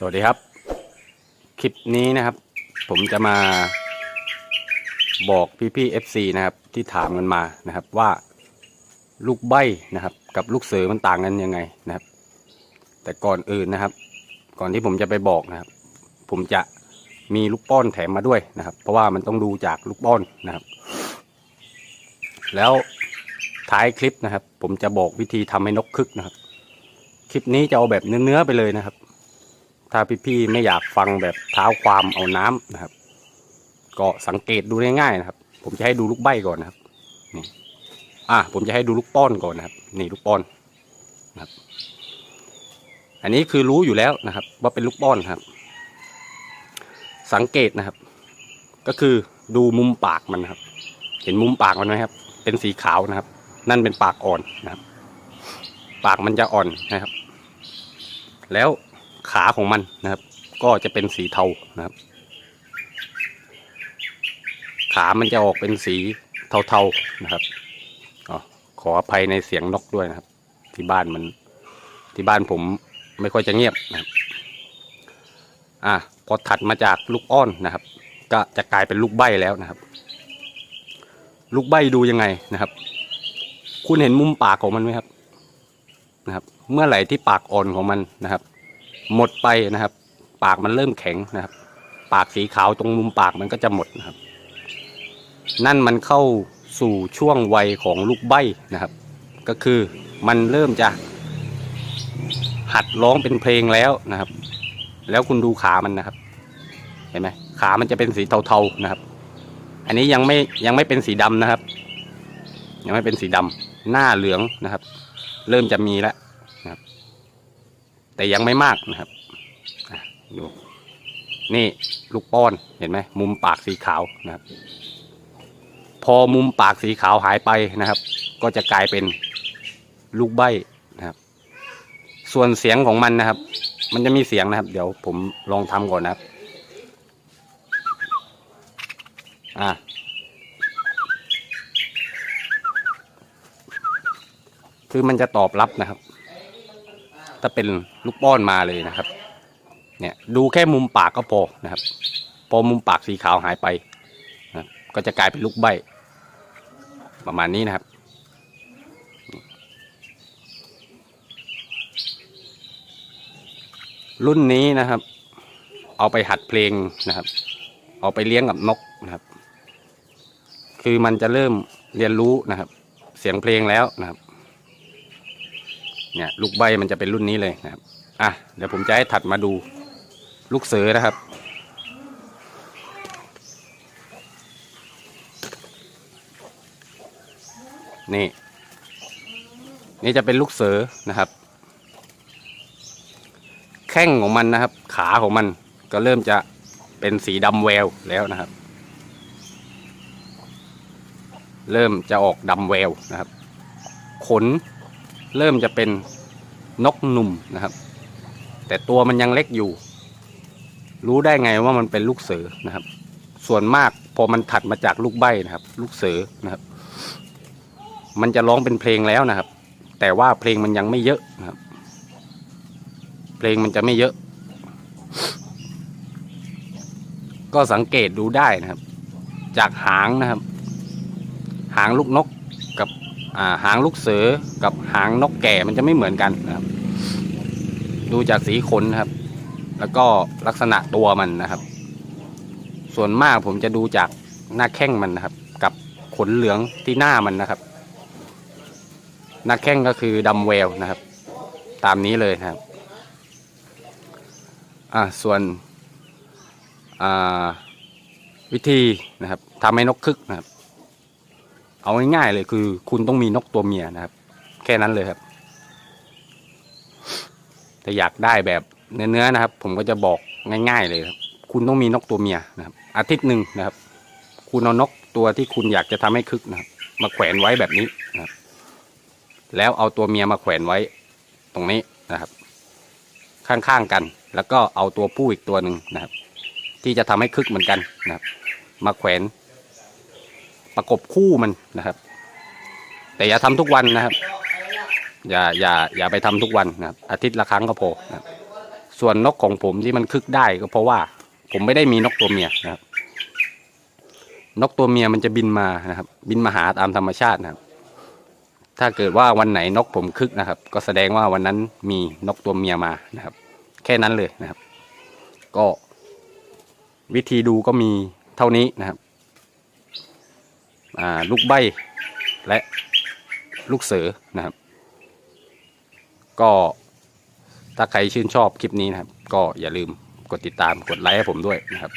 สวัสดีครับ คลิปนี้นะครับ ผมจะมาบอกพี่ๆ FC นะครับ ที่ถามกันมานะครับว่าลูกใบนะครับ กับลูกเสือมันต่างกันยังไงนะครับ แต่ก่อนอื่นนะครับ ก่อนที่ผมจะไปบอกนะครับ ผมจะมีลูกป้อนแถมมาด้วยนะครับ เพราะว่ามันต้องดูจากลูกป้อนนะครับ แล้วท้ายคลิปนะครับ ผมจะบอกวิธีทำให้นกคึกนะครับ คลิปนี้จะเอาแบบเนื้อๆไปเลยนะครับ ถ้าพี่ๆไม่อยากฟังแบบเท้าความเอาน้ำนะครับ ก็สังเกตดูง่ายๆนะครับ ผมจะให้ดูลูกใบก่อนนะครับนี่อะผมจะให้ดูลูกป้อนก่อนนะครับ นี่ลูกป้อนนะครับ อันนี้คือรู้อยู่แล้วนะครับ ว่าเป็นลูกป้อนครับ สังเกตนะครับ ก็คือดูมุมปากมันนะครับ เห็นมุมปากมันไหมครับ เป็นสีขาวนะครับ นั่นเป็นปากอ่อนนะครับ ปากมันจะอ่อนนะครับ แล้ว ขาของมันนะครับ ก็จะเป็นสีเทานะครับ ขามันจะออกเป็นสีเทาๆนะครับอขออภัยในเสียงนกด้วยนะครับ ที่บ้านมัน ที่บ้านผมไม่ค่อยจะเงียบนะครับอะพอถัดมาจากลูกอ้อนนะครับ ก็จะกลายเป็นลูกใบแล้วนะครับ ลูกใบดูยังไงนะครับ คุณเห็นมุมปากของมันไหมครับนะครับ เมื่อไหร่ที่ปากอ่อนของมันนะครับ หมดไปนะครับ ปากมันเริ่มแข็งนะครับ ปากสีขาวตรงมุมปากมันก็จะหมดนะครับ นั่นมันเข้าสู่ช่วงวัยของลูกใบนะครับ ก็คือมันเริ่มจะหัดร้องเป็นเพลงแล้วนะครับ แล้วคุณดูขามันนะครับ เห็นไหมขามันจะเป็นสีเทาๆนะครับ อันนี้ยังไม่ยังไม่เป็นสีดำนะครับ ยังไม่เป็นสีดำหน้าเหลืองนะครับ เริ่มจะมีแล้วนะครับ แต่ยังไม่มากนะครับดูนี่ลูกป้อนเห็นไหมมุมปากสีขาวนะครับ พอมุมปากสีขาวหายไปนะครับ ก็จะกลายเป็นลูกใบนะครับ ส่วนเสียงของมันนะครับ มันจะมีเสียงนะครับ เดี๋ยวผมลองทำก่อนนะครับอะคือมันจะตอบรับนะครับ ถ้าเป็นลูกป้อนมาเลยนะครับ เนี่ยดูแค่มุมปากก็พอนะครับ พอมุมปากสีขาวหายไปนะก็จะกลายเป็นลูกใบ ประมาณนี้นะครับ รุ่นนี้นะครับ เอาไปหัดเพลงนะครับ เอาไปเลี้ยงกับนกนะครับ คือมันจะเริ่มเรียนรู้นะครับ เสียงเพลงแล้วนะครับ เนี่ยลูกใบมันจะเป็นรุ่นนี้เลยนะครับ อะเดี๋ยวผมจะให้ถัดมาดูลูกเสือนะครับ นี่ นี่จะเป็นลูกเสือนะครับ แข้งของมันนะครับ ขาของมันก็เริ่มจะเป็นสีดำแววแล้วนะครับ เริ่มจะออกดำแววนะครับ ขน เริ่มจะเป็นนกหนุ่มนะครับ แต่ตัวมันยังเล็กอยู่ รู้ได้ไงว่ามันเป็นลูกเสือนะครับ ส่วนมากพอมันถัดมาจากลูกใบนะครับ ลูกเสือนะครับ มันจะร้องเป็นเพลงแล้วนะครับ แต่ว่าเพลงมันยังไม่เยอะนะครับ เพลงมันจะไม่เยอะ ก็สังเกตดูได้นะครับ จากหางนะครับ หางลูกนก หางลูกเสือกับหางนกแก่มันจะไม่เหมือนกันนะครับ ดูจากสีขนครับ แล้วก็ลักษณะตัวมันนะครับ ส่วนมากผมจะดูจากหน้าแข้งมันนะครับ กับขนเหลืองที่หน้ามันนะครับ หน้าแข้งก็คือดำแววนะครับ ตามนี้เลยนะครับอ่าส่วนอ่าวิธีนะครับทำให้นกคึกนะครับ เอาง่ายๆเลยคือ คุณต้องมีนกตัวเมียนะครับ แค่นั้นเลยครับแต่อยากได้แบบเนื้อๆนะครับ ผมก็จะบอกง่าย ๆ เลยครับ คุณต้องมีนกตัวเมียนะครับ อาทิตย์หนึ่งนะครับ คุณเอานกตัวที่คุณอยากจะทำให้คึกนะครับ มาแขวนไว้แบบนี้นะครับ แล้วเอาตัวเมียมาแขวนไว้ตรงนี้นะครับ ข้างๆกัน แล้วก็เอาตัวผู้อีกตัวหนึ่งนะครับ ที่จะทำให้คึกเหมือนกันนะครับ มาแขวน ประกบคู่มันนะครับ แต่อย่าทำทุกวันนะครับ อย่าอย่าอย่าไปทำทุกวันนะครับ อาทิตย์ละครั้งก็พอนะครับส่วนนกของผมที่มันคึกได้ก็เพราะว่า ผมไม่ได้มีนกตัวเมียนะครับ นกตัวเมียมันจะบินมานะครับ บินมาหาตามธรรมชาตินะครับ ถ้าเกิดว่าวันไหนนกผมคึกนะครับ ก็แสดงว่าวันนั้นมีนกตัวเมียมานะครับ แค่นั้นเลยนะครับ ก็วิธีดูก็มีเท่านี้นะครับ ลูกใบและลูกเสือนะครับ ก็ถ้าใครชื่นชอบคลิปนี้นะครับ ก็อย่าลืมกดติดตามกดไลค์ให้ผมด้วยนะครับ